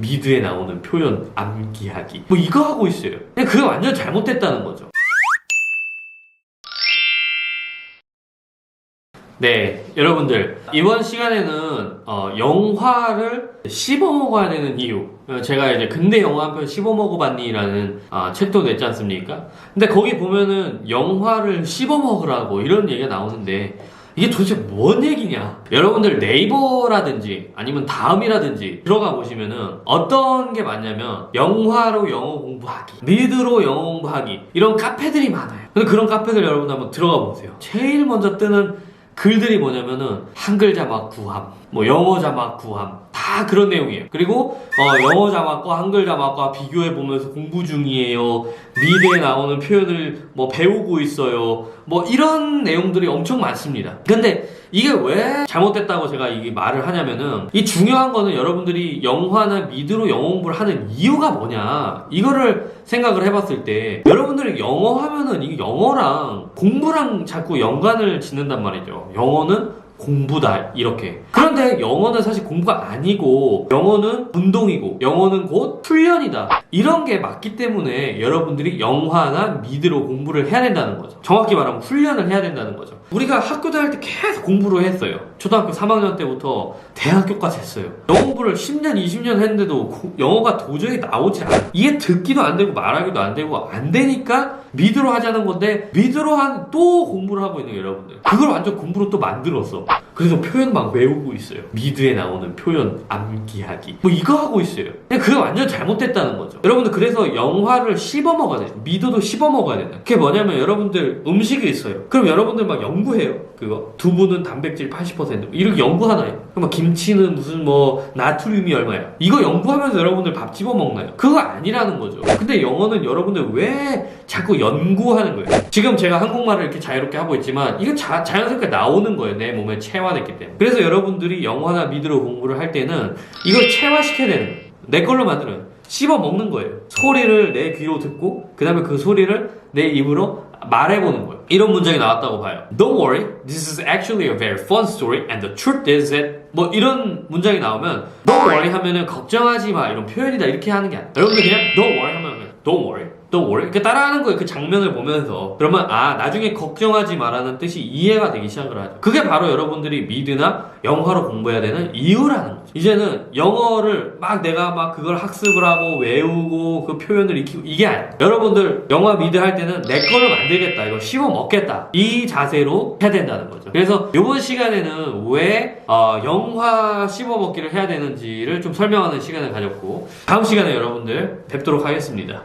미드에 나오는 표현 암기하기 뭐 이거 하고 있어요 그냥 그게 완전 잘못됐다는 거죠 네, 여러분들 이번 시간에는 어, 영화를 씹어 먹어야 되는 이유. 어, 제가 이제 근대 영화 한 편 씹어 먹어봤니라는 아, 책도 냈지 않습니까? 근데 거기 보면은 영화를 씹어 먹으라고 이런 얘기가 나오는데 이게 도대체 뭔 얘기냐? 여러분들 네이버라든지 아니면 다음이라든지 들어가 보시면은 어떤 게 많냐면 영화로 영어 공부하기, 미드로 영어 공부하기 이런 카페들이 많아요. 근데 그런 카페들 여러분 한번 들어가 보세요. 제일 먼저 뜨는 글들이 뭐냐면은 한글 자막 구함, 뭐 영어 자막 구함, 다 그런 내용이에요. 그리고 어, 영어 자막과 한글 자막과 비교해 보면서 공부 중이에요. 미드에 나오는 표현을 뭐 배우고 있어요. 뭐 이런 내용들이 엄청 많습니다. 근데 이게 왜 잘못됐다고 제가 이 말을 하냐면은 이 중요한 거는 여러분들이 영화나 미드로 영어 공부를 하는 이유가 뭐냐 이거를 생각을 해봤을 때 여러분들이 영어 하면은 이 영어랑 공부랑 자꾸 연관을 짓는단 말이죠. 영어는 공부다 이렇게. 그런데 영어는 사실 공부가 아니고 영어는 운동이고 영어는 곧 훈련이다. 이런 게 맞기 때문에 여러분들이 영화나 미드로 공부를 해야 된다는 거죠. 정확히 말하면 훈련을 해야 된다는 거죠. 우리가 학교 다닐 때 계속 공부를 했어요. 초등학교 3학년 때부터 대학교까지 했어요. 영어 공부를 10년 20년 했는데도 고- 영어가 도저히 나오지 않아 이게 듣기도 안 되고 말하기도 안 되고 안 되니까 미드로 하자는 건데 미드로 한 또 공부를 하고 있는 여러분들. 그걸 완전 공부로 또 만들었어 그래서 표현 막 외우고 있어요. 미드에 나오는 표현 암기하기. 뭐 이거 하고 있어요. 근데 그게 완전 잘못됐다는 거죠. 여러분들 그래서 영화를 씹어 먹어야 돼요 미드도 씹어 먹어야 된다. 그게 뭐냐면 여러분들 음식이 있어요. 그럼 여러분들 막 연구해요. 그거. 두부는 단백질 80% 이렇게 연구 하나요? 그럼 막 김치는 무슨 뭐 나트륨이 얼마야? 이거 연구하면서 여러분들 밥 집어 먹나요? 그거 아니라는 거죠. 근데 영어는 여러분들 왜 자꾸 연구하는 거예요? 지금 제가 한국말을 이렇게 자유롭게 하고 있지만 이거 자, 자연스럽게 나오는 거예요. 내 몸에 체화 됐기 때문에. 그래서 여러분들이 영어나 미드로 공부를 할 때는 이걸 체화시켜야 되는 내 걸로 만들어요. 씹어 먹는 거예요. 소리를 내 귀로 듣고 그 다음에 그 소리를 내 입으로 말해보는 거예요. 이런 문장이 나왔다고 봐요. Don't worry, this is actually a very fun story and the truth is that 뭐 이런 문장이 나오면 Don't worry 하면은 걱정하지 마 이런 표현이다 이렇게 하는 게 아니라 여러분들 그냥 Don't worry 하면 Don't worry Don't worry 이렇게 따라하는 거예요 그 장면을 보면서. 그러면 아 나중에 걱정하지 마라는 뜻이 이해가 되기 시작을 하죠. 그게 바로 여러분들이 미드나 영화로 공부해야 되는 이유라는 거죠. 이제는 영어를 막 내가 막 그걸 학습을 하고 외우고 그 표현을 익히고 이게 아니에요. 여러분들 영화 미드 할 때는 내 거를 만들겠다 이거 씹어 먹겠다 이 자세로 해야 된다는 거죠. 그래서 이번 시간에는 왜 어, 영화 씹어 먹기를 해야 되는지를 좀 설명하는 시간을 가졌고 다음 시간에 여러분들 뵙도록 하겠습니다